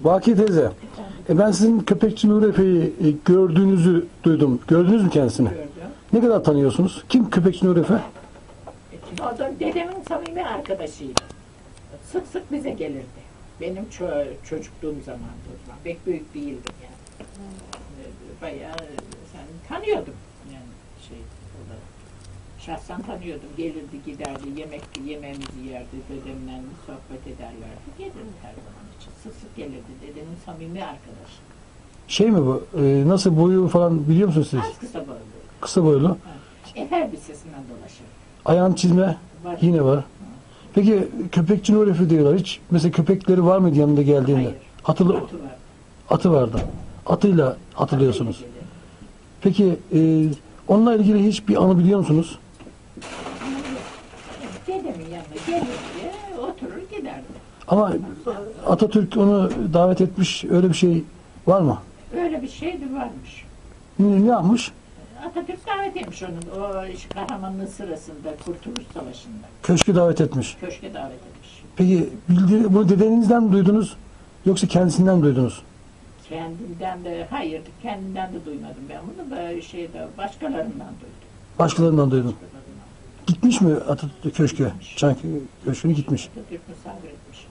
Baki teyze, e ben sizin köpekçi Nur Efe'yi e, gördüğünüzü duydum. Gördünüz mü kendisini? Gördüm. Ne kadar tanıyorsunuz? Kim köpekçi Nur Efe? O da dedemin samimi arkadaşıydı. Sık sık bize gelirdi. Benim ço- çocukluğum zamanında o zaman. Pek büyük değildim yani. Bayağı sen tanıyordum yani şey. Şahsen tanıyordum. Gelirdi giderdi. Yemek yemeğimizi yerdi. Dedemle sohbet ederlerdi. Gelirdi her zaman için. Sık sık gelirdi. Dedemin samimi arkadaşı. Şey mi bu? e, nasıl boyu falan biliyor musunuz siz? Az kısa boylu. Kısa boylu. Efe elbisesinden dolaşır. Ayağın çizme Var. yine var. Peki köpekçi Nur Efe diyorlar. Hiç mesela köpekleri var mıydı yanında geldiğinde? Hayır. Hatılı, Atı var. atı vardı. Atıyla gelir. Peki e, onunla ilgili hiçbir anı biliyor musunuz? Dedemin yanına gelirdi, oturur giderdi. Ama Atatürk onu davet etmiş öyle bir şey var mı? Öyle bir şey de varmış. Ne, ne yapmış? Atatürk davet etmiş onun o iş kahramanlığı sırasında Kurtuluş Savaşı'nda. Köşkü davet etmiş. Köşke davet etmiş. Peki bildi, bunu dedenizden mi duydunuz yoksa kendisinden mi duydunuz? Kendimden de, hayır kendinden de duymadım ben bunu da şeyde başkalarından duydum. Başkalarından duydum. Başkalarından. Gitmiş mi Atatürk köşke? Çankaya köşküne gitmiş. Atatürk misafir etmiş.